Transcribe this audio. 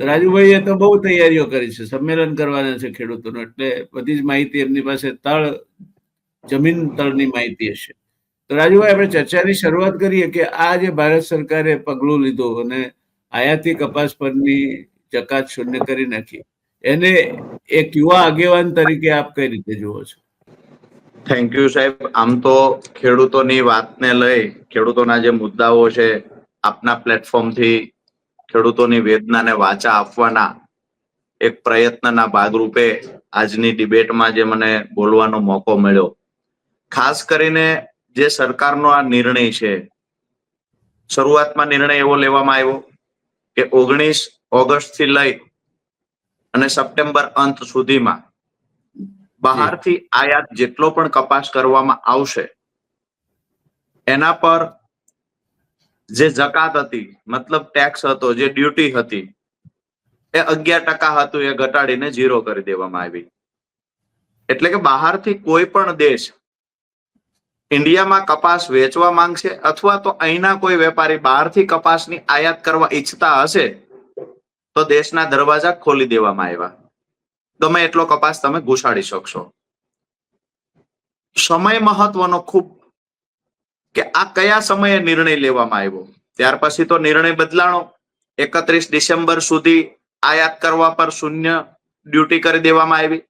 તો રાજુભાઈએ તો બહુ તૈયારીઓ કરી છે. સંમેલન કરવાના છે ખેડૂતોનું. એટલે બધી જ માહિતી એમની પાસે તળ, જમીન તળની માહિતી હશે. તો રાજુભાઈ, આપણે ચર્ચાની શરૂઆત કરીએ કે આ જે ભારત સરકારે પગલું લીધું અને આયાતી કપાસ પરની જકાત શૂન્ય કરી નાખી. એને એક યુવા આગેવાન તરીકે આપ કઈ રીતે જુઓ છો? થેન્ક યુ સાહેબ. આમ તો ખેડૂતોની વાતને લઈ, ખેડૂતોના જે મુદ્દાઓ છે, આપના પ્લેટફોર્મથી ખેડૂતોની વેદનાને વાચા આપવાના એક પ્રયત્નના ભાગરૂપે આજની ડિબેટમાં જે મને બોલવાનો મોકો મળ્યો. ખાસ કરીને જે સરકારનો આ નિર્ણય છે, શરૂઆતમાં નિર્ણય એવો લેવામાં આવ્યો કે ઓગણીસ ઓગસ્ટથી લઈ અને સપ્ટેમ્બર અંત સુધીમાં બહારથી આયાત જેટલો પણ કપાસ કરવામાં આવશે, એના પર જે જકાત હતી, મતલબ ટેક્સ હતો, જે ડ્યુટી હતી, એ અગિયાર ટકા હતું, એ ઘટાડીને ઝીરો કરી દેવામાં આવી. એટલે કે બહારથી કોઈ પણ દેશ ઇન્ડિયામાં કપાસ વેચવા માંગશે અથવા તો અહીંના કોઈ વેપારી બહારથી કપાસની આયાત કરવા ઈચ્છતા હશે, તો દેશના દરવાજા ખોલી દેવામાં આવ્યા. ગમે એટલો કપાસ તમે ઘુસાડી શકશો. સમય મહત્વનો ખૂબ કે આ કયા સમયે નિર્ણય લેવામાં આવ્યો? ત્યાર પછી તો નિર્ણય બદલાણો. એકત્રીસ ડિસેમ્બર સુધી આયાત કરવા પર શૂન્ય ડ્યુટી કરી દેવામાં આવી.